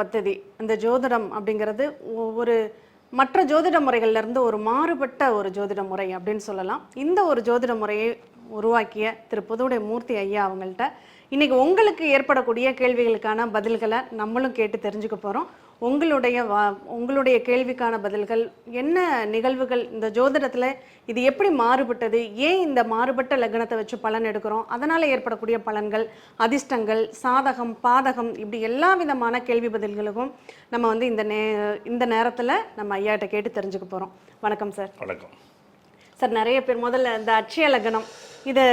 பத்ததி அந்த ஜோதிடம் அப்படிங்கிறது ஒரு மற்ற ஜோதிட முறைகள்லேருந்து ஒரு மாறுபட்ட ஒரு ஜோதிட முறை அப்படின்னு சொல்லலாம். இந்த ஒரு ஜோதிட முறையை உருவாக்கிய திரு புதுவுடைய மூர்த்தி ஐயா அவங்கள்ட்ட இன்னைக்கு உங்களுக்கு ஏற்படக்கூடிய கேள்விகளுக்கான பதில்களை நம்மளும் கேட்டு தெரிஞ்சுக்க போகிறோம் உங்களுடைய வா- உங்களுடைய கேள்விக்கான பதில்கள் என்ன நிகழ்வுகள் இந்த ஜோதிடத்துல இது எப்படி மாறுபட்டது? ஏன் இந்த மாறுபட்ட லக்னத்தை வச்சு பலன் எடுக்கிறோம்? அதனால ஏற்படக்கூடிய பலன்கள் அதிர்ஷ்டங்கள் சாதகம் பாதகம் இப்படி எல்லா விதமான கேள்வி பதில்களுக்கும் நம்ம வந்து இந்த நே இந்த நேரத்துல நம்ம ஐயாட்ட கேட்டு தெரிஞ்சுக்க போறோம். வணக்கம் சார். வணக்கம். சார் நிறைய பேர் முதல்ல இந்த அட்சய லக்னம் இது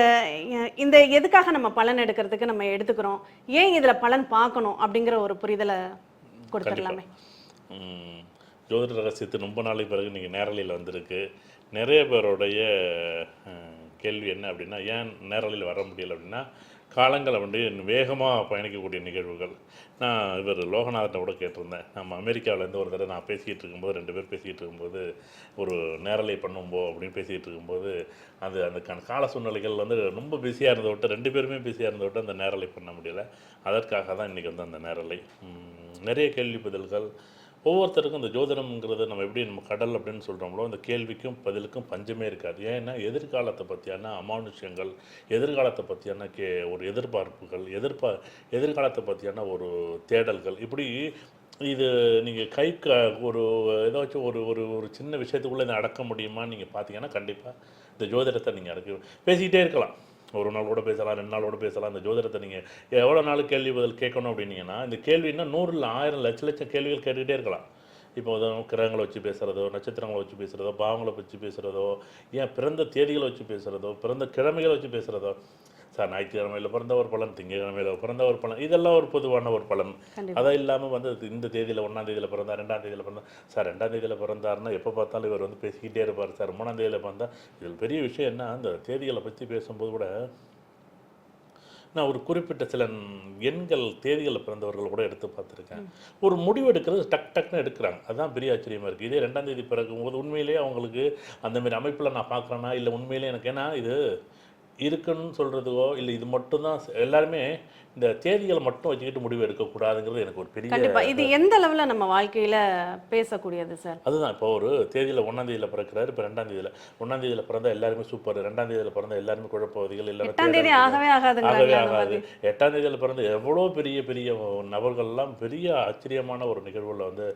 இந்த எதுக்காக நம்ம பலன் எடுக்கிறதுக்கு நம்ம எடுத்துக்கிறோம்? ஏன் இதுல பலன் பார்க்கணும்? அப்படிங்கிற ஒரு புரிதலை கொடுத்துடலாமே. ஜோதிட ரகசியத்து ரொம்ப நாளைக்கு பிறகு நீங்கள் நேரலையில் வந்திருக்கு. நிறைய பேருடைய அஹ், கேள்வி என்ன அப்படின்னா ஏன் நேரலையில் வர முடியல அப்படின்னா காலங்களை வந்து வேகமாக பயணிக்கக்கூடிய நிகழ்வுகள். நான் இவர் லோகநாதனை கூட கேட்டிருந்தேன். நம்ம அமெரிக்காவிலேருந்து ஒரு தடவை நான் பேசிகிட்டு இருக்கும்போது ரெண்டு பேர் பேசிகிட்டு இருக்கும்போது ஒரு நேரலை பண்ணும்போ அப்படின்னு பேசிகிட்டு இருக்கும்போது அது அந்த கால சூழ்நிலைகள் வந்து ரொம்ப பிஸியாக இருந்த விட்டு ரெண்டு பேருமே பிஸியாக இருந்த விட்டு அந்த நேரலை பண்ண முடியல. அதற்காக தான் இன்றைக்கி வந்து அந்த நேரலை. நிறைய கேள்வி பதில்கள் ஒவ்வொருத்தருக்கும் இந்த ஜோதிடம்ங்கிறது நம்ம எப்படி நம்ம கடல் அப்படின்னு சொல்கிறோம்லோ அந்த கேள்விக்கும் பதிலுக்கும் பஞ்சமே இருக்காது. ஏன்னா எதிர்காலத்தை பற்றியான அமானுஷ்யங்கள் எதிர்காலத்தை பற்றியான கே ஒரு எதிர்பார்ப்புகள் எதிர்பா எதிர்காலத்தை பற்றியான ஒரு தேடல்கள். இப்படி இது நீங்கள் கை க ஒரு ஏதாச்சும் ஒரு ஒரு ஒரு சின்ன விஷயத்துக்குள்ளே இதை அடக்க முடியுமான்னு நீங்கள் பார்த்தீங்கன்னா கண்டிப்பாக இந்த ஜோதிடத்தை நீங்கள் அடக்க பேசிக்கிட்டே இருக்கலாம். ஒரு நாள் கூட பேசலாம் ரெண்டு நாள் கூட பேசலாம். இந்த ஜோதிடத்தை நீங்கள் எவ்வளோ நாள் கேள்வி பதில் கேட்கணும் அப்படின்னீங்கன்னா இந்த கேள்வின்னா நூறில் ஆயிரம் லட்ச லட்சம் கேள்விகள் கேட்டுகிட்டே இருக்கலாம். இப்போ கிரகங்களை வச்சு பேசுகிறதோ நட்சத்திரங்களை வச்சு பேசுகிறதோ பாவங்களை வச்சு பேசுகிறதோ ஏன் பிறந்த தேதிகளை வச்சு பேசுகிறதோ பிறந்த கிழமைகளை வச்சு பேசுகிறதோ சார் ஞாயிற்றுக்கிழமையில் பிறந்த ஒரு பலன் திங்கக்கிழமையில் பிறந்த ஒரு பலன் இதெல்லாம் ஒரு பொதுவான ஒரு பலன் கண்டிப்பா. அதை இல்லாமல் வந்து இந்த தேதியில் ஒன்றாம் தேதியில் பிறந்தா ரெண்டாம் தேதியில் பிறந்தா சார் ரெண்டாம் தேதியில் பிறந்தாருன்னா எப்போ பார்த்தாலும் இவர் வந்து பேசிக்கிட்டே இருப்பார் சார். மூணாம் தேதியில் பிறந்தா இதில் பெரிய விஷயம் என்ன அந்த தேதிகளை பற்றி பேசும்போது கூட நான் ஒரு குறிப்பிட்ட சில எண்கள் தேதிகளில் பிறந்தவர்கள் கூட எடுத்து பார்த்துருக்கேன். ஒரு முடிவு எடுக்கிறது டக் டக்னு எடுக்கிறாங்க. அதுதான் பெரிய ஆச்சரியமாக இருக்குது இதே ரெண்டாம் தேதி பிறகும்போது உண்மையிலேயே அவங்களுக்கு அந்த மாதிரி அமைப்பில் நான் பார்க்குறேன்னா இல்லை உண்மையிலேயே எனக்கு ஏன்னா இது இருக்குன்னு சொல்கிறதுக்கோ இல்லை இது மட்டும்தான் எல்லாருமே இந்த தேதிகளை மட்டும் வச்சுக்கிட்டு முடிவு எடுக்கக்கூடாதுங்கிறது எனக்கு ஒரு பெரிய இது எந்த அளவுல நம்ம வாழ்க்கையில பேசக்கூடியது சார்? அதுதான். இப்போ ஒரு தேதியில் ஒன்றாம் தேதியில் பிறக்கிறாரு இப்போ ரெண்டாம் தேதியில். ஒன்றாம் தேதியில் பிறந்தா எல்லாருமே சூப்பர் ரெண்டாம் தேதியில் பிறந்தா எல்லாருமே குழப்பவாதிகள் எல்லாமே. ஆகவே ஆகாதுங்களா ஆகவே ஆகாது? எட்டாம் தேதியில் பிறந்த எவ்வளோ பெரிய பெரிய நபர்கள்லாம் பெரிய ஆச்சரியமான ஒரு நிகழ்வுல வந்து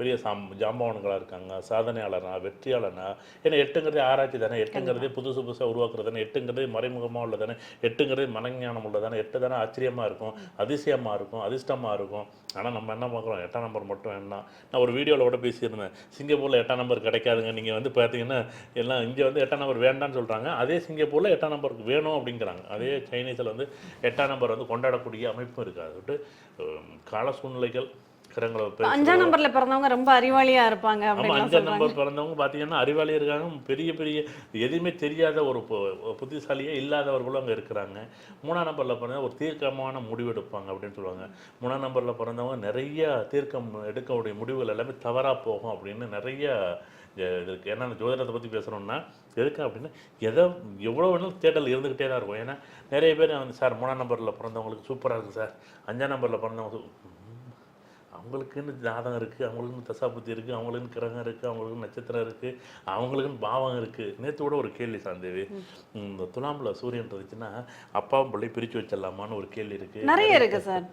பெரிய சாம் ஜாம்பவான்களாக இருக்காங்க. சாதனையாளர்னா வெற்றியாளர்னா ஏன்னா எட்டுங்கிறதே ஆராய்ச்சி தானே. எட்டுங்கிறதே புதுசு புதுசாக உருவாக்குறது தானே. எட்டுங்கிறதே மறைமுகமாக உள்ளதானே எட்டுங்கிறதே மனஞானம் உள்ளதானே எட்டு தானே ஆச்சரியமாக இருக்கும் அதிசயமாக இருக்கும் அதிர்ஷ்டமாக இருக்கும். ஆனால் நம்ம என்ன பார்க்குறோம்? எட்டாம் நம்பர் மட்டும் வேணாம் நான் ஒரு வீடியோவில் கூட பேசியிருந்தேன். சிங்கப்பூரில் எட்டாம் நம்பர் கிடைக்காதுங்க. நீங்கள் வந்து பார்த்தீங்கன்னா எல்லாம் இங்கே வந்து எட்டாம் நம்பர் வேண்டான்னு சொல்கிறாங்க அதே சிங்கப்பூரில் எட்டாம் நம்பருக்கு வேணும் அப்படிங்கிறாங்க. அதே சைனீஸில் வந்து எட்டாம் நம்பர் வந்து கொண்டாடக்கூடிய அமைப்பும் இருக்காது கால சூழ்நிலைகள் பேசுறது. அஞ்சாம் நம்பர்ல பிறந்தவங்க ரொம்ப அறிவாளியா இருப்பாங்க ஆமா அஞ்சாம் நம்பர் பிறந்தவங்க பார்த்தீங்கன்னா அறிவாளி இருக்காங்க. பெரிய பெரிய எதுவுமே தெரியாத ஒரு புத்திசாலியே இல்லாதவர்களும் அங்கே இருக்கிறாங்க. மூணாம் நம்பரில் பிறந்த ஒரு தீர்க்கமான முடிவு எடுப்பாங்க அப்படின்னு சொல்லுவாங்க. மூணாம் நம்பரில் பிறந்தவங்க நிறைய தீர்க்கம் எடுக்கக்கூடிய முடிவுகள் எல்லாமே தவறாக போகும் அப்படின்னு நிறைய இது இருக்கு. ஏன்னா ஜோதிடத்தை பற்றி பேசுகிறோம்னா எதுக்கு அப்படின்னா எதை எவ்வளோ வேணாலும் தேடல் இருந்துக்கிட்டே தான் இருக்கும். ஏன்னா நிறைய பேர் வந்து சார் மூணாம் நம்பரில் பிறந்தவங்களுக்கு சூப்பராக இருக்குது சார். அஞ்சாம் நம்பரில் பிறந்தவங்க அவங்களுக்குன்னு ஜாதகம் இருக்குது அவங்களுக்குன்னு தசாபுத்தி இருக்குது அவங்களுக்குன்னு கிரகம் இருக்குது அவங்களுக்குன்னு நட்சத்திரம் இருக்குது அவங்களுக்குன்னு பாவம் இருக்குது நேற்று கூட ஒரு கேள்வி சாந்தேவி. இந்த துலாமில் சூரியன் இருந்துச்சுன்னா அப்பாவும் பிள்ளை பிரித்து வச்சிடலாமான்னு ஒரு கேள்வி இருக்குது நிறைய இருக்கு சார்.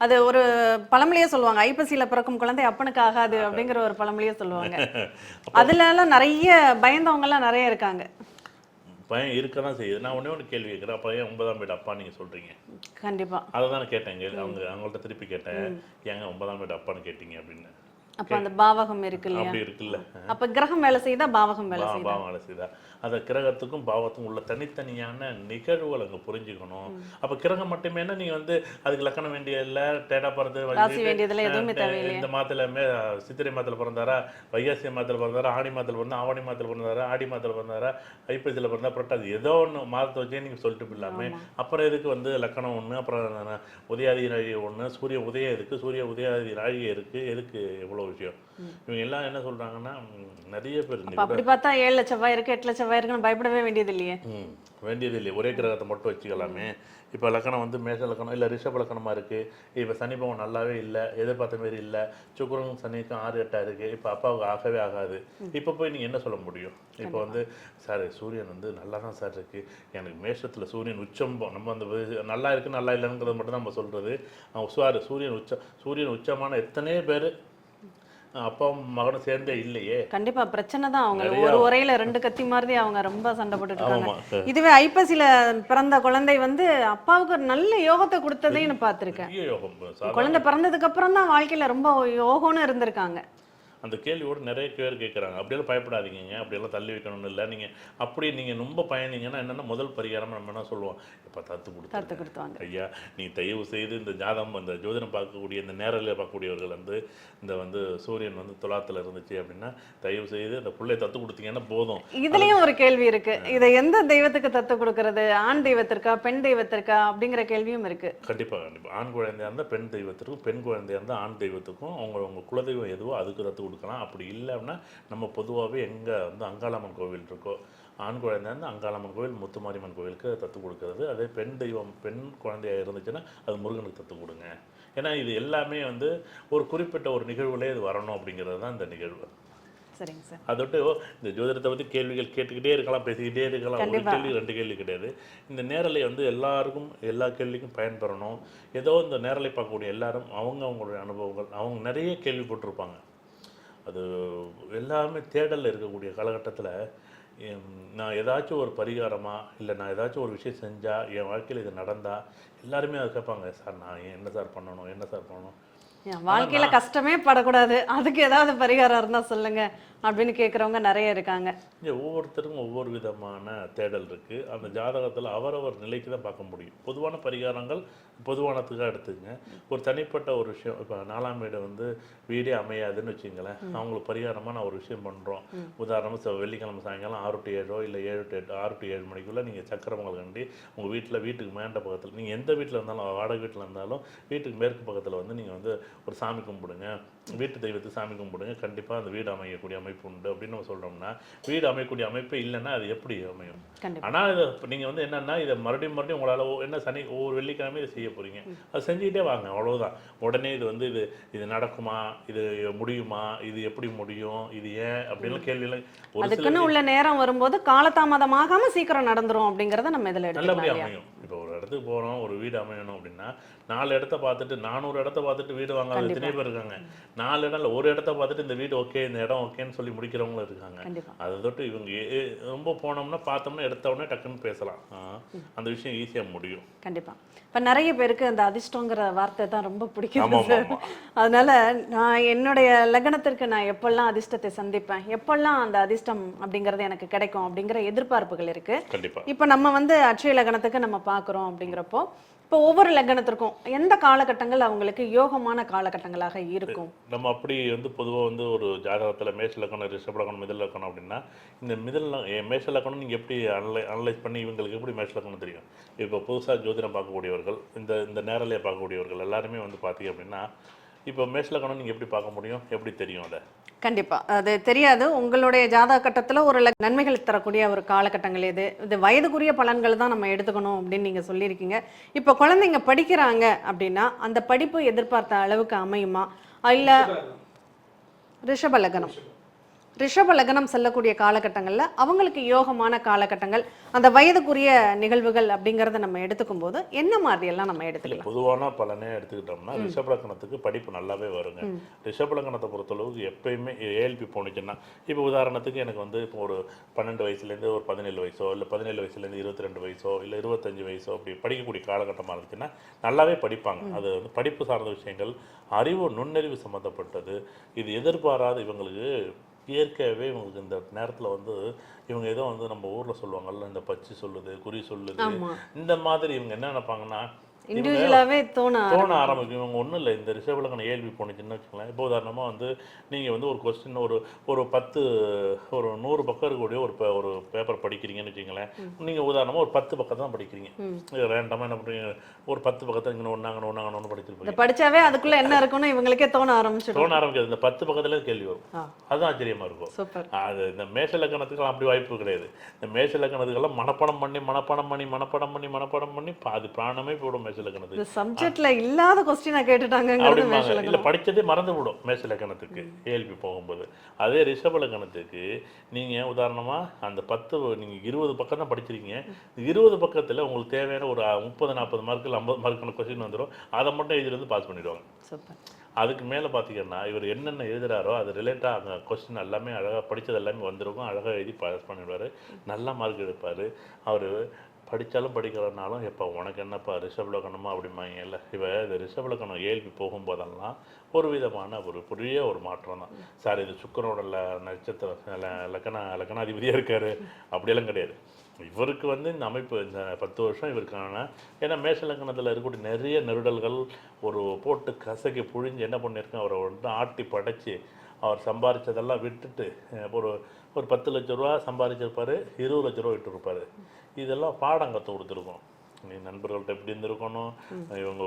அது ஒரு பழமொழியே சொல்லுவாங்க. ஐப்பசியில பிறக்கும் குழந்தை அப்பனுக்கு ஆகாது அப்படிங்கிற ஒரு பழமொழியே சொல்லுவாங்க. அதுல எல்லாம் நிறைய பயந்தவங்க எல்லாம் நிறைய இருக்காங்க. பையன் இருக்க தான் செய்யுது. நான் ஒன்றே ஒன்று கேள்வி கேட்குறேன். அப்போ ஏன் ஒன்பதாம் வீடு அப்பா நீங்கள் சொல்கிறீங்க கண்டிப்பா. அதை தானே கேட்டேன் இங்க அவங்க அவங்கள்ட்ட திருப்பி கேட்டேன். ஏங்க ஒன்பதாம் வீடு அப்பான்னு கேட்டீங்க அப்படின்னு. அப்ப அந்த பாவகம் இருக்கு இல்லையா அப்படி இருக்குல்ல. அப்ப கிரகம் வேலை செய்தா பாவகம் வேலை செய்யுதா பாவம் வேலை செய்தா. அந்த கிரகத்துக்கும் பாவத்துக்கும் உள்ள தனித்தனியான நிகழ்வுகள் அங்கே புரிஞ்சுக்கணும். அப்போ கிரகம் மட்டுமேனா நீங்கள் வந்து அதுக்கு லக்கணம் வேண்டிய இல்லை டேட்டா பிறந்து? இந்த மாதத்துலமே சித்திரை மாதத்தில் பிறந்தாரா வைகாசி மாதத்தில் பிறந்தாரா ஆடி மாதத்தில் பிறந்தா ஆவணி மாதத்தில் பிறந்தாரா ஆடி மாதத்தில் பிறந்தாரா ஐப்பசியில் பிறந்தா புரட்டாதி ஏதோ ஒன்று மாதத்தை வச்சே நீங்கள் சொல்லிட்டு போயிடலாமே. அப்புறம் எதுக்கு வந்து லக்கணம் ஒன்று அப்புறம் உதயாதி ஒன்று சூரிய உதயம் எதுக்கு சூரிய உதயாதி நாழிகை இருக்குது எதுக்கு எவ்வளோ விஷயம்? இவங்க எல்லாம் என்ன சொல்றாங்கன்னா நிறைய பேர் அப்படி பார்த்தா ஏழு லட்சம் செவ்வாய் இருக்கு எட்டு லட்சம் செவ்வாய் இருக்குன்னு பயப்படவே வேண்டியது இல்லையே வேண்டியது இல்லை ஒரே கிரகத்தை மட்டும் வச்சுக்கலாமே. இப்போ லக்கணம் வந்து மேஷ லக்கணம் இல்லை ரிஷப லக்கணமாக இருக்குது இப்போ சனி பவன் நல்லாவே இல்லை எதிர்பார்த்த மாரி இல்லை. சுக்கிரனும் சனிக்கும் ஆறு எட்டாக இருக்குது இப்போ அப்பாவுக்கு ஆகவே ஆகாது. இப்போ போய் நீங்கள் என்ன சொல்ல முடியும்? இப்போ வந்து சார் சூரியன் வந்து நல்லா தான் சார் இருக்குது எனக்கு மேஷத்தில் சூரியன் உச்சம் நம்ம அந்த நல்லா இருக்குது நல்லா இல்லைங்கிறது மட்டும் தான் நம்ம சொல்கிறது சார் சூரியன் உச்சம் சூரியன் உச்சமான எத்தனையோ பேர் அப்பாவும் மகனும் சேர்ந்தே இல்லையே. கண்டிப்பா பிரச்சனை தான். அவங்க ஒரு உரையில ரெண்டு கத்தி மாதிரி அவங்க ரொம்ப சண்டை போட்டுட்டு இருக்காங்க. இதுவே ஐப்பசியில பிறந்த குழந்தை வந்து அப்பாவுக்கு ஒரு நல்ல யோகத்தை கொடுத்ததையும் பார்த்திருக்கேன். குழந்தை பிறந்ததுக்கு அப்புறம் தான் வாழ்க்கையில ரொம்ப யோகம்னு இருந்திருக்காங்க. அந்த கேள்வியோட நிறைய பேர் கேட்குறாங்க அப்படியெல்லாம் பயப்படாதீங்க அப்படியெல்லாம் தள்ளி வைக்கணும்னு இல்லை. நீங்கள் அப்படி நீங்கள் ரொம்ப பயணிங்கன்னா என்னென்னா முதல் பரிகாரம் நம்ம என்ன சொல்லுவோம்? இப்போ தத்து கொடுத்து கொடுத்தாங்க ஐயா நீ தயவு செய்து இந்த ஜாதகம் இந்த ஜோதிடம் பார்க்கக்கூடிய இந்த நேரலில் பார்க்கக்கூடியவர்கள் வந்து இந்த வந்து சூரியன் வந்து துலாத்தில் இருந்துச்சு அப்படின்னா தயவு செய்து அந்த பிள்ளைய தத்து கொடுத்தீங்கன்னா போதும். இதுலயும் ஒரு கேள்வி இருக்கு. இதை எந்த தெய்வத்துக்கு தத்து கொடுக்கறது? ஆண் தெய்வத்திற்கா பெண் தெய்வத்திற்கா? அப்படிங்கிற கேள்வியும் இருக்கு. கண்டிப்பாக கண்டிப்பாக ஆண் குழந்தையா இருந்தால் பெண் தெய்வத்திற்கும் பெண் குழந்தையா இருந்தால் ஆண் தெய்வத்துக்கும் அவங்க உங்கள் குலதெய்வம் எதுவோ அதுக்கு தத்து கொடுக்கலாம். அப்படி இல்லை அப்படின்னா நம்ம பொதுவாகவே எங்கே வந்து அங்காளம்மன் கோவில் இருக்கோ ஆண் இருந்தால் அங்காளம்மன் கோவில் முத்துமாரியம்மன் கோவிலுக்கு தத்து கொடுக்கறது. அதே பெண் தெய்வம் பெண் குழந்தையா இருந்துச்சுன்னா அது முருகனுக்கு தத்து கொடுங்க. ஏன்னா இது எல்லாமே வந்து ஒரு குறிப்பிட்ட ஒரு நிகழ்வுலே இது வரணும் அப்படிங்கிறது தான் இந்த நிகழ்வு. சரிங்க சார். அதோட்டு இந்த ஜோதிடத்தை பற்றி கேள்விகள் கேட்டுக்கிட்டே இருக்கலாம் பேசிக்கிட்டே இருக்கலாம். ஒரு. கேள்வி ரெண்டு கேள்வி கிடையாது. இந்த நேரலை வந்து எல்லாருக்கும் எல்லா கேள்விக்கும் பயன்பெறணும். ஏதோ இந்த நேரலை பார்க்கக்கூடிய எல்லாரும் அவங்க அவங்களுடைய அனுபவங்கள் அவங்க நிறைய கேள்விப்பட்டிருப்பாங்க அது எல்லாமே தேடலில் இருக்கக்கூடிய காலகட்டத்தில் நான் ஏதாச்சும் ஒரு பரிகாரமா இல்லை நான் ஏதாச்சும் ஒரு விஷயம் செஞ்சால் என் வாழ்க்கையில் இது நடந்தா எல்லாருமே அதை கேட்பாங்க சார் நான் என்ன சார் பண்ணணும் என்ன சார் பண்ணணும்? என் வாழ்க்கையில கஷ்டமே படக்கூடாது. அதுக்கு ஏதாவது பரிகாரம் இருந்தா சொல்லுங்க. அப்படின்னு கேக்குறவங்க நிறைய இருக்காங்க. இங்கே ஒவ்வொருத்தருக்கும் ஒவ்வொரு விதமான தேடல் இருக்குது அந்த ஜாதகத்தில் அவரவர் நிலைக்கு தான் பார்க்க முடியும். பொதுவான பரிகாரங்கள் பொதுவானத்துக்காக எடுத்துக்கங்க. ஒரு தனிப்பட்ட ஒரு விஷயம் இப்போ நாலாம் வீடு வந்து வீடே அமையாதுன்னு வச்சுங்களேன். அவங்களுக்கு பரிகாரமாக நான் ஒரு விஷயம் பண்ணுறோம் உதாரணமாக வெள்ளிக்கிழமை சாயங்காலம் ஆறு டு ஏழோ இல்லை ஏழு டு எட்டு ஆறு டு ஏழு மணிக்குள்ளே நீங்கள் சக்கரமங்கல் கண்டி உங்கள் வீட்டில் வீட்டுக்கு மேண்ட பக்கத்தில் நீங்கள் எந்த வீட்டில் இருந்தாலும் வாடகை வீட்டில் இருந்தாலும் வீட்டுக்கு மேற்கு பக்கத்தில் வந்து நீங்கள் வந்து ஒரு சாமி கும்பிடுங்க. வீட்டு தெய்வத்துக்கு சாமி கும்பிடுங்க. கண்டிப்பாக அந்த வீடு அமையக்கூடிய அமைப்பு உண்டு. அப்படின்னு நம்ம சொல்கிறோம்னா வீடு அமையக்கூடிய அமைப்பே இல்லைன்னா அது எப்படி அமையும்? ஆனால் இதை நீங்கள் வந்து என்னன்னா இதை மறுபடியும் மறுபடியும் உங்களால் என்ன சனி ஒவ்வொரு வெள்ளிக்கிழமை இதை செய்ய போகிறீங்க அது செஞ்சுக்கிட்டே வாங்க. அவ்வளவுதான். உடனே இது வந்து இது இது நடக்குமா? இது முடியுமா? இது எப்படி முடியும்? இது ஏன்? அப்படின்னு ஒரு சில அதுக்குன்னு உள்ள நேரம் வரும்போது காலதாமதமாகாம சீக்கிரம் நடந்துரும் அப்படிங்கறத நம்ம இதுல நல்லபடியாக? அமையும். இப்போ ஒரு இடத்துக்கு போகிறோம் ஒரு வீடு அமையணும் அப்படின்னா நாலு இடத்த பார்த்துட்டு நானூறு இடத்த பார்த்துட்டு வீடு வாங்காத எத்தனை பேர் இருக்காங்க. நாலு இடம் இல்லை ஒரு இடத்த பார்த்துட்டு இந்த வீடு ஓகே இந்த இடம் ஓகேன்னு சொல்லி முடிக்கிறவங்களும் இருக்காங்க. அதை தொட்டு இவங்க ரொம்ப போனோம்னா பார்த்தோம்னா எடுத்த உடனே டக்குன்னு பேசலாம். அந்த விஷயம் ஈஸியாக முடியும். கண்டிப்பா. இப்ப நிறைய பேருக்கு அந்த அதிர்ஷ்டங்கிற வார்த்தை தான் ரொம்ப பிடிக்கும் அதனால நான் என்னுடைய லக்னத்திற்கு நான் எப்பெல்லாம் அதிர்ஷ்டத்தை சந்திப்பேன் எப்பெல்லாம் அந்த அதிர்ஷ்டம் அப்படிங்கிறது எனக்கு கிடைக்கும் அப்படிங்கிற எதிர்பார்ப்புகள் இருக்கு. இப்போ நம்ம வந்து அட்சய லக்னத்துக்கு நம்ம பார்க்குறோம். அப்படிங்கிறப்போ இப்போ ஒவ்வொரு லக்னத்திற்கும் எந்த காலகட்டங்கள் அவங்களுக்கு யோகமான காலகட்டங்களாக இருக்கும்? நம்ம அப்படி வந்து பொதுவாக வந்து ஒரு ஜாதகத்தில் மேஷ லக்கணம் ரிஷப லக்கணம் மிதல் லக்கணம் அப்படின்னா இந்த மிதல் மேஷ லக்கணம் நீங்கள் எப்படி அனலை அனலைஸ் பண்ணி இவங்களுக்கு எப்படி மேஷ லக்கணம் தெரியும்? இப்போ புதுசாக ஜோதிடம் பார்க்கக்கூடியவர்கள் இந்த இந்த நேரலையை பார்க்கக்கூடியவர்கள் எல்லாருமே வந்து பார்த்தீங்க அப்படின்னா இப்போ மேஷ லக்கணம் நீங்கள் எப்படி பார்க்க முடியும்? எப்படி தெரியும் அதை? கண்டிப்பா. அது தெரியாது. உங்களுடைய ஜாதக கட்டத்துல ஒரு நன்மைகள் தரக்கூடிய ஒரு காலகட்டங்கள் எது? இது வயதுக்குரிய பலன்கள் தான் நம்ம எடுத்துக்கணும் அப்படின்னு நீங்க சொல்லியிருக்கீங்க. இப்போ குழந்தைங்க படிக்கிறாங்க அப்படின்னா அந்த படிப்பு எதிர்பார்த்த அளவுக்கு அமையுமா? இல்ல ரிஷப லக்னம். ரிஷப லக்னம் செல்லக்கூடிய காலகட்டங்கள்ல அவங்களுக்கு யோகமான காலகட்டங்கள் அந்த வயதுக்குரிய நிகழ்வுகள் அப்படிங்கறத நம்ம எடுத்துக்கும் போது என்ன மாதிரி எல்லாம் நம்ம எடுத்துக்கலாம்? பொதுவான பலனே எடுத்துக்கிட்டோம்னா ரிஷப லக்கணத்துக்கு படிப்பு நல்லாவே வருங்க. ரிஷப லக்கணத்தை பொறுத்தளவுக்கு எப்பயுமே ஏஎல்பி போணுச்சுன்னா இப்போ உதாரணத்துக்கு எனக்கு வந்து இப்போ ஒரு பன்னெண்டு வயசுலேருந்து ஒரு பதினேழு வயசோ இல்லை பதினேழு வயசுலேருந்து இருபத்தி ரெண்டு வயசோ இல்லை இருபத்தஞ்சு வயசோ அப்படி படிக்கக்கூடிய காலகட்டமாக இருந்துச்சுன்னா நல்லாவே படிப்பாங்க. அது வந்து படிப்பு சார்ந்த விஷயங்கள் அறிவு நுண்ணறிவு சம்மந்தப்பட்டது இது எதிர்பாராத இவங்களுக்கு இயற்கையாகவே இவங்களுக்கு இந்த நேரத்தில் வந்து இவங்க ஏதோ வந்து நம்ம ஊரில் சொல்லுவாங்கல்ல இந்த பச்சி சொல்லுது குறி சொல்லுது. இந்த மாதிரி இவங்க என்ன நினைப்பாங்கன்னா இண்டிவிஜுவலாவே தோண தோண ஆரம்பிக்கும் இவங்க ஒன்றும் இல்லை இந்த ரிஷபலக்கணம் ஏழ்வி போணுச்சுன்னு வச்சுக்கலாம் இப்போ உதாரணமாக வந்து நீங்கள் வந்து ஒரு கொஸ்டின் ஒரு ஒரு பத்து ஒரு நூறு பக்கம் இருக்கக்கூடிய ஒரு ஒரு பேப்பர் படிக்கிறீங்கன்னு வச்சுங்களேன் நீங்கள் உதாரணமாக ஒரு பத்து பக்கம் தான் படிக்கிறீங்க. ரேண்டமாக என்ன பண்ணுறீங்க ஒரு பத்து பக்கத்தை இங்கே ஒன்றாங்க ஒன்றாங்க ஒன்று படிச்சிருப்பீங்க படிச்சாவே அதுக்குள்ள என்ன இருக்குன்னு இவங்களுக்கே தோண ஆரம்பிச்சிடும். தோண ஆரம்பிக்காது. இந்த பத்து பக்கத்துல கேள்வி வரும். அதுதான் ஆச்சரியமா இருக்கும். அது இந்த மேஷ லக்கணத்துக்கெல்லாம் அப்படி வாய்ப்பு கிடையாது. இந்த மேஷ லக்கணத்துக்கெல்லாம் மனப்பாடம் பண்ணி மனப்பாடம் பண்ணி மனப்பாடம் பண்ணி மனப்பாடம் பண்ணி பாதி பிராணமே போடும் மேஷ லக்கணத்துக்கு இந்த சப்ஜெக்ட்ல இல்லாத கொஸ்டினை மேஷ இல்ல படிச்சதே மறந்து விடும் மேஷ லக்கணத்துக்கு ஏழ்பி போகும்போது. அதே ரிஷப லக்கணத்துக்கு நீங்க உதாரணமா அந்த பத்து நீங்க இருபது பக்கம் தான் படிச்சிருக்கீங்க. இருபது பக்கத்துல உங்களுக்கு தேவையான ஒரு முப்பது நாற்பது மார்க் இல்லை ஐம்பது மார்க்கான கொஸ்டின் வந்துடும் அதை மட்டும் வந்து பாஸ் பண்ணிடுவாங்க. சூப்பர். அதுக்கு மேலே பார்த்தீங்கன்னா இவர் என்னென்ன எழுதுறாரோ அது ரிலேட்டாக அந்த கொஸ்டின் எல்லாமே அழகாக படித்தது எல்லாமே வந்திருக்கும். அழகாக எழுதி பாஸ் பண்ணிடுவார். நல்ல மார்க் எடுப்பார். அவர் படித்தாலும் படிக்கிறனாலும் எப்போ உனக்கு என்னப்பா ரிஷபலக்கணமா அப்படிம்பாங்க இல்லை இப்போ இந்த ரிஷபலக்கணம் ஏழ்பி போகும்போதெல்லாம் ஒரு விதமான ஒரு புரிய ஒரு மாற்றம் தான். சார் இது சுக்கரோட ல நட்சத்திரம் லக்கண லக்கணாதிபதியாக இருக்கார். அப்படியெல்லாம் கிடையாது. இவருக்கு வந்து இந்த அமைப்பு இந்த பத்து வருஷம் இவருக்கான ஏன்னா மேஷ லக்கணத்தில் இருக்கக்கூடிய நிறைய நெருடல்கள் ஒரு போட்டு கசக்கி புழிஞ்சு என்ன பண்ணியிருக்கேன் அவரை வந்து ஆட்டி படைச்சி அவர் சம்பாரிச்சதெல்லாம் விட்டுட்டு ஒரு ஒரு பத்து லட்ச ரூபா சம்பாதிச்சிருப்பாரு இருபது லட்ச ரூபா விட்டுருப்பாரு. இதெல்லாம் பாடம் கற்றுக் கொடுத்துருக்கோம். நீ நண்பர்கள்ட்ட எப்படி இருந்திருக்கணும்? இவங்க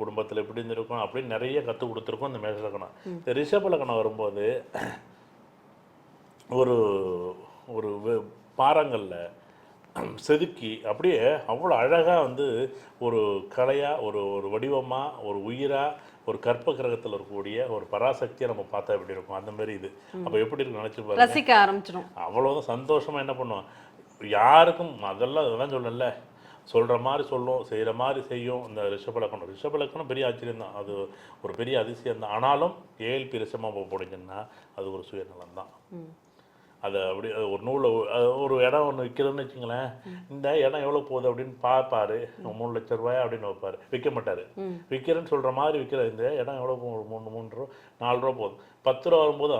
குடும்பத்தில் எப்படி இருந்திருக்கணும்? அப்படின்னு நிறைய கற்றுக் கொடுத்துருக்கோம் இந்த மேஷ லக்கணம் இந்த ரிஷப லக்கணம் வரும்போது ஒரு ஒரு பாறாங்கல்ல செதுக்கி அப்படியே அவ்வளோ அழகாக வந்து ஒரு கலையாக ஒரு ஒரு வடிவமாக ஒரு உயிராக ஒரு கற்ப கிரகத்தில் இருக்கக்கூடிய ஒரு பராசக்தியை நம்ம பார்த்தா எப்படி இருக்கும்? அந்த மாதிரி இது. அப்போ எப்படி இருக்கும் நினச்சி பாருங்க. ரசிக்க ஆரம்பிச்சிடும் அவ்வளோதான் சந்தோஷமாக என்ன பண்ணுவோம்? யாருக்கும் அதெல்லாம் அதெல்லாம் சொல்லல. சொல்கிற மாதிரி சொல்லும் செய்கிற மாதிரி செய்யும். இந்த ரிஷபலக்கணம். ரிஷபலக்கணம் பெரிய ஆச்சரியம் தான். அது ஒரு பெரிய அதிசயம் தான். ஆனாலும் ஏழ்பி ரிஷமாக போனீங்கன்னா அது ஒரு சுயநலம் தான். அது அப்படி ஒரு நூலை ஒரு இடம் ஒன்று விற்கிறதுன்னு வச்சுங்களேன். இந்த இடம் எவ்வளோ போகுது அப்படின்னு பார்ப்பாரு மூணு லட்ச ரூபாய் அப்படின்னு வைப்பாரு. விற்க மாட்டார். விற்கிறேன்னு சொல்கிற மாதிரி விற்கிற இந்த இடம் எவ்வளோ போகும் மூணு மூணு ரூபா நாலு ரூபா போகுது. பத்து ரூபா வரும்போது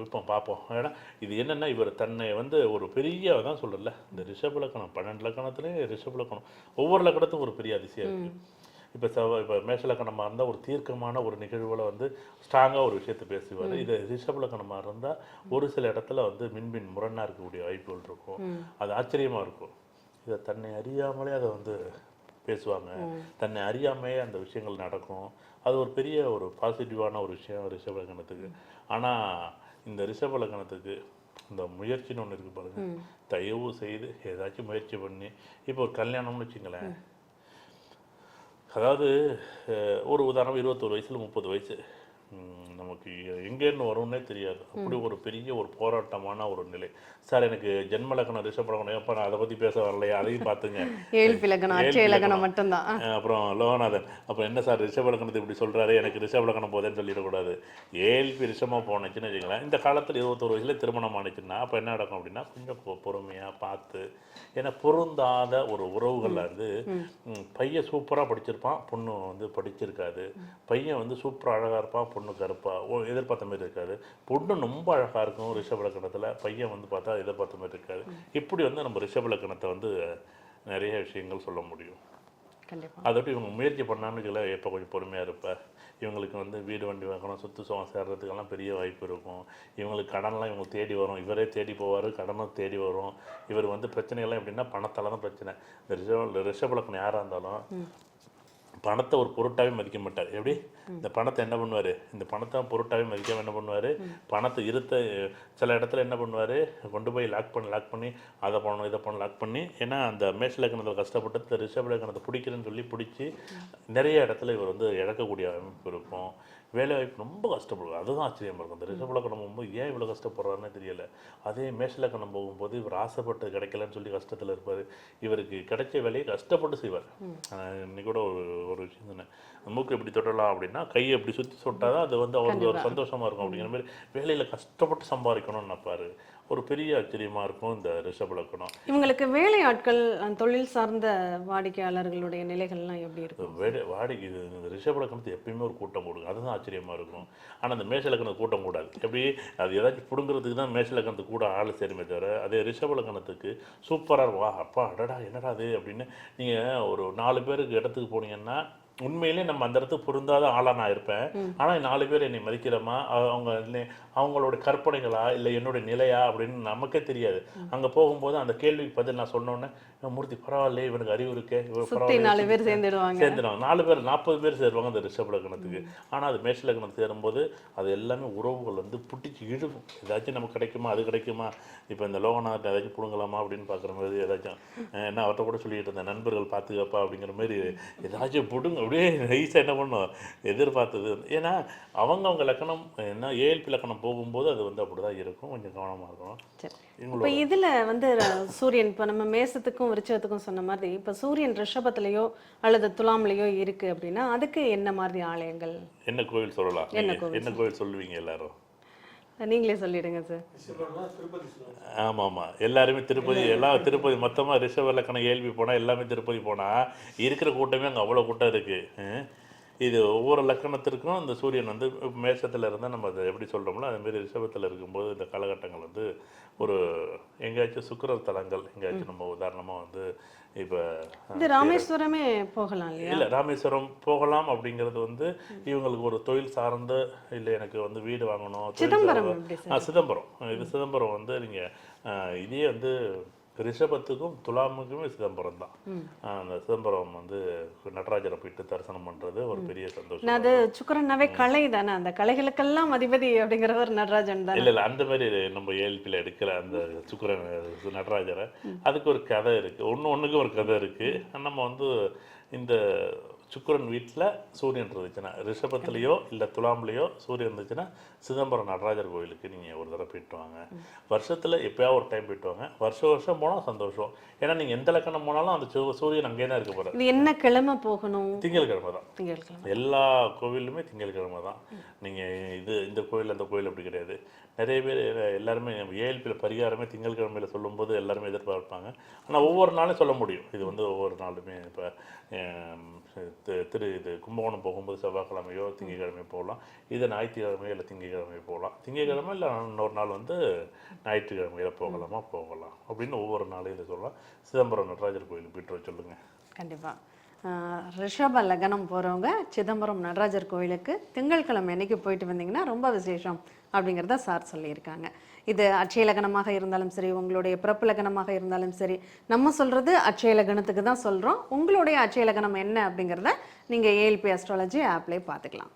விற்போம் பார்ப்போம் ஏன்னா இது என்னென்னா இவர் தன்னை வந்து ஒரு பெரிய தான் சொல்கிறல இந்த ரிஷப லக்கணம் பன்னெண்டு லக்கணத்துலேயும் ரிஷப லக்கணம். ஒவ்வொரு லக்கணத்துக்கும் ஒரு பெரிய அதிசயம் இருக்குது இப்போ செவ்வாய் இப்போ மேஷலக்கணமாக இருந்தால் ஒரு தீர்க்கமான ஒரு நிகழ்வில் வந்து ஸ்ட்ராங்காக ஒரு விஷயத்தை பேசுவார். இது ரிஷபலக்கணமாக இருந்தால் ஒரு சில இடத்துல வந்து மின்பின் முரணாக இருக்கக்கூடிய வாய்ப்புகள் இருக்கும். அது ஆச்சரியமாக இருக்கும். இதை தன்னை அறியாமலே அதை வந்து பேசுவாங்க. தன்னை அறியாமையே அந்த விஷயங்கள் நடக்கும். அது ஒரு பெரிய ஒரு பாசிட்டிவான ஒரு விஷயம் ரிஷபலக்கணத்துக்கு ஆனால் இந்த ரிஷபலக்கணத்துக்கு இந்த முயற்சின்னு ஒன்று இருக்குது பாருங்க. தயவு செய்து ஏதாச்சும் முயற்சி பண்ணி இப்போ ஒரு கல்யாணம்னு வச்சுங்களேன். அதாவது ஒரு உதாரணம் இருபத்தொரு வயசில் முப்பது வயசு. நமக்கு எங்கேருந்து வரும்னே தெரியாது. அப்படி ஒரு பெரிய ஒரு போராட்டமான ஒரு நிலை. சார் எனக்கு ஜென்ம லக்கணம் ரிஷப லக்கணம் எப்போ நான் அதை பற்றி பேச வரலையா அதையும் பார்த்துங்க. ஏழ்பி லக்னம் அச்சய லக்னம். லக்னம் மட்டும்தான். அப்புறம் லோகநாதன் அப்புறம் என்ன சார் ரிஷப லக்கணத்தை இப்படி சொல்கிறாரு எனக்கு ரிஷப லக்கணம் போதேன்னு சொல்லிடக்கூடாது. ஏழ்பி ரிஷமாக போனுச்சுன்னு வச்சுங்களேன் இந்த காலத்தில் இருபத்தோரு வயசுல திருமணம் ஆனிச்சுன்னா அப்போ என்ன நடக்கும் அப்படின்னா கொஞ்சம் பொ- பொறுமையா பார்த்து ஏன்னா பொருந்தாத ஒரு உறவுகளில் வந்து பையன் சூப்பராக படிச்சிருப்பான் பொண்ணு வந்து படிச்சிருக்காது. பையன் வந்து சூப்பராக அழகாக இருப்பான் பொண்ணு கருப்பா ஓ எதிர்பார்த்த மாதிரி இருக்காது. பொண்ணு ரொம்ப அழகாக இருக்கும் ரிஷப லக்கணத்தில் பையன் வந்து பார்த்தா எதிர்பார்த்த மாதிரி இருக்காது. இப்படி வந்து நம்ம ரிஷப லக்கணத்தை வந்து நிறைய விஷயங்கள் சொல்ல முடியும். அதோட இவங்க முயற்சி பண்ணான்னு எப்போ கொஞ்சம் பொறுமையாக இருப்ப? இவங்களுக்கு வந்து வீடு வண்டி வாங்கணும் சொத்து சுகம் சேர்றதுக்கெல்லாம் பெரிய வாய்ப்பு இருக்கும். இவங்களுக்கு கடன்லாம் இவங்க தேடி வரும். இவரே தேடி போவார் கடனும் தேடி வரும். இவர் வந்து பிரச்சனைகள்லாம் எப்படின்னா பணத்தால தான் பிரச்சனை. இந்த ரிஷப ரிஷபலக்கணம் யாராக இருந்தாலும் பணத்தை ஒரு பொருட்டாகவே மதிக்க மாட்டார். எப்படி? இந்த பணத்தை என்ன பண்ணுவார்? இந்த பணத்தை பொருட்டாகவே மதிக்காமல் என்ன பண்ணுவார்? பணத்தை இருத்த சில இடத்துல என்ன பண்ணுவார்? கொண்டு போய் லாக் பண்ணி லாக் பண்ணி அதை பண்ணணும் இதை பண்ணணும் லாக் பண்ணி ஏன்னா அந்த மேஷ லக்கணத்தில் கஷ்டப்பட்டு இந்த ரிஷப லக்கணத்தை பிடிக்கிறேன்னு சொல்லி பிடிச்சி நிறைய இடத்துல இவர் வந்து இழக்கக்கூடிய அமைப்பு இருக்கும். வேலை வாய்ப்பு ரொம்ப கஷ்டப்படுவார் அதுதான் ஆச்சரியமா இருக்கும் இந்த ரிஷப லக்கணம் போகும்போது ஏன் இவ்வளோ கஷ்டப்படுறாருன்னு தெரியல. அதே மேஷ லக்கணம் போகும்போது இவர் ஆசைப்பட்டு கிடைக்கலன்னு சொல்லி கஷ்டத்தில் இருப்பார். இவருக்கு கிடைச்ச வேலையை கஷ்டப்பட்டு செய்வார். இன்னைக்கு கூட ஒரு ஒரு விஷயம் சொன்னேன் மூக்கு எப்படி தொட்டலாம் அப்படின்னா கையை எப்படி சுற்றி தொட்டாதான் அது வந்து அவருக்கு ஒரு சந்தோஷமா இருக்கும் அப்படிங்கிற மாதிரி. வேலையில் கஷ்டப்பட்டு சம்பாதிக்கணும்னு நினைப்பாரு. ஒரு பெரிய ஆச்சரியமாக இருக்கும் இந்த ரிஷப லக்கணம் இவங்களுக்கு வேலை ஆட்கள் தொழில் சார்ந்த வாடிக்கையாளர்களுடைய நிலைகள்லாம் எப்படி இருக்கும்? வேட வாடகை இது இந்த ரிஷப லக்கணத்து எப்பயுமே ஒரு கூட்டம் போடுங்க. அதுதான் ஆச்சரியமாக இருக்கும். ஆனால் அந்த மேஷ லக்கணத்து கூட்டம் கூடாது. எப்படி? அது ஏதாச்சும் பிடுங்குறதுக்கு தான் மேஷ லக்கணத்துக்கு கூட ஆள் சேருமே தவிர அதே ரிஷப லக்கணத்துக்கு சூப்பராக இருக்கும். வா அப்பா அடடா என்னடா அது அப்படின்னு நீங்கள் ஒரு நாலு பேருக்கு இடத்துக்கு போனீங்கன்னா உண்மையிலே நம்ம அந்த இடத்துக்கு பொருந்தாத ஆளாக நான் இருப்பேன். ஆனால் நாலு பேர் என்னை மதிக்கிறோமா? அவ- அவங்க அவங்களோட கற்பனைகளா இல்லை என்னுடைய நிலையா அப்படின்னு நமக்கே தெரியாது. அங்கே போகும்போது அந்த கேள்விக்கு பதில் நான் சொன்னோன்னே மூர்த்தி பரவாயில்லையே இவனுக்கு அறிவு இருக்கே இவன் நாலு பேர் சேர்ந்துடுவாங்க. சேர்ந்துடும் நாலு பேர் நாற்பது பேர் சேருவாங்க அந்த ரிஷப லக்னத்துக்கு. ஆனால் அது மேஷ லக்னத்துக்கு சேரும்போது அது எல்லாமே உறவுகள் வந்து புட்டிச்சு இழுக்கும். ஏதாச்சும் நமக்கு கிடைக்குமா? அது கிடைக்குமா? இப்போ இந்த லோகநாதத்தை ஏதாச்சும் பிடுங்கலாமா அப்படின்னு பார்க்குற மாதிரி ஏதாச்சும் என்ன அவர்கிட்ட கூட சொல்லிட்டு இருந்தேன் நண்பர்கள் பார்த்துக்கப்பா அப்படிங்கிற மாதிரி ஏதாச்சும் பிடுங்க அப்படியே நைஸாக என்ன பண்ணும்? எதிர்பார்த்தது. ஏன்னா அவங்க அவங்க லக்கணம் என்ன ஏஎல்பி லக்கணம் போகும்போது அது வந்து அப்படி தான் இருக்கும். கொஞ்சம் கவனமாக இருக்கணும். எங்களோட இப்போ இதுல வந்து சூரியன் இப்போ நம்ம மேசத்துக்கும் விருச்சகத்துக்கும் சொன்ன மாதிரி இப்போ சூரியன் ரிஷபத்திலேயோ அல்லது துலாம்லயோ இருக்கு அப்படின்னா அதுக்கு என்ன மாதிரி ஆலயங்கள்? என்ன கோவில் சொல்லலாம்? என்ன நீங்க கோவில் என்ன கோவில் சொல்லுவீங்க எல்லாரும்? நீங்களே சொல்லிடுங்க சார் ஆமாம். ஆமாம் எல்லாருமே திருப்பதி எல்லாம் திருப்பதி மொத்தமாக ரிஷவ் கணக்கு ஏழ்வி போனால் எல்லாமே திருப்பதி போனால் இருக்கிற கூட்டமே அங்கே அவ்வளோ கூட்டம் இருக்குது இது ஒவ்வொரு லக்கணத்திற்கும் இந்த சூரியன் வந்து மேஷத்தில் இருந்தால் நம்ம அதை எப்படி சொல்கிறோம்ல அதுமாரி ரிஷபத்தில் இருக்கும்போது இந்த காலகட்டங்கள் வந்து ஒரு எங்கேயாச்சும் சுக்கிர தலங்கள் எங்கேயாச்சும் நம்ம உதாரணமாக வந்து இப்போ இது ராமேஸ்வரமே போகலாம் இல்லை ராமேஸ்வரம் போகலாம் அப்படிங்கிறது வந்து இவங்களுக்கு ஒரு தொழில் சார்ந்த இல்லை எனக்கு வந்து வீடு வாங்கணும் சிதம்பரம் சிதம்பரம். இது சிதம்பரம் வந்து நீங்கள் இதே வந்து ரிஷபத்துக்கும் துலாமுக்குமே சிதம்பரம் தான். அந்த சிதம்பரம் வந்து நடராஜரை போயிட்டு தரிசனம் பண்ணுறது ஒரு பெரிய சந்தோஷம். அது சுக்கரன்னாவே கலை தானே அந்த கலைகளுக்கெல்லாம் அதிபதி அப்படிங்கிறவர் நடராஜன் தானே. இல்லை இல்லை அந்த மாதிரி நம்ம ஏழ்பியில் எடுக்கிற அந்த சுக்கரன் நடராஜரை அதுக்கு ஒரு கதை இருக்குது ஒன்று ஒன்றுக்கு ஒரு கதை இருக்குது நம்ம வந்து இந்த சுக்கிரன் வீட்டில் சூரியன் இருந்துச்சுன்னா ரிஷபத்துலேயோ இல்லை துலாம்லேயோ சூரியன் இருந்துச்சுன்னா சிதம்பரம் நடராஜர் கோயிலுக்கு நீங்கள் ஒரு தடவை போயிட்டு வாங்க. வருஷத்தில் எப்போயாவது ஒரு டைம் போயிட்டு வாங்க. வருஷம் வருஷம் போனால் சந்தோஷம். ஏன்னா நீங்கள் எந்த லக்கணம் போனாலும் அந்த சூரியன் அங்கேயே தான் இருக்க போகிறார் என்ன கிழமை போகணும்? திங்கட்கிழமை தான். திங்கட்கிழமை எல்லா கோவிலுமே திங்கட்கிழமை தான். நீங்கள் இது இந்த கோயில் அந்த கோயில் அப்படி கிடையாது. நிறைய பேர் எல்லாருமே ஏஎல்பியில் பரிகாரமே திங்கட்கிழமையில் சொல்லும்போது எல்லாருமே எதிர்பார்ப்பாங்க. ஆனால் ஒவ்வொரு நாளும் சொல்ல முடியும். இது வந்து ஒவ்வொரு நாளுமே இப்போ திரு இது கும்பகோணம் போகும்போது செவ்வாய்க்கிழமையோ திங்கக்கிழமையோ போகலாம். இது ஞாயிற்றுக்கிழமையோ இல்லை திங்கக்கிழமையோ போகலாம். திங்கக்கிழமை இல்லை இன்னொரு நாள் வந்து ஞாயிற்றுக்கிழமையில் போகலாமா? போகலாம். அப்படின்னு ஒவ்வொரு நாளும் இதை சொல்லலாம். சிதம்பரம் நடராஜர் கோயிலுக்கு போயிட்டு வர சொல்லுங்கள் கண்டிப்பாக ரிஷப லக்னம் போகிறவங்க சிதம்பரம் நடராஜர் கோயிலுக்கு திங்கட்கிழமை அன்னைக்கு போயிட்டு வந்தீங்கன்னா ரொம்ப விசேஷம் அப்படிங்கிறத சார் சொல்லியிருக்காங்க. இது அட்சய லக்னமாக இருந்தாலும் சரி உங்களுடைய பிறப்பு லக்னமாக இருந்தாலும் சரி நம்ம சொல்றது அட்சய லக்னத்துக்கு தான் சொல்றோம். உங்களுடைய அட்சய லக்னம் என்ன அப்படிங்கிறத நீங்க ஏஎல்பி அஸ்ட்ராலஜி ஆப்லேயே பார்த்துக்கலாம்.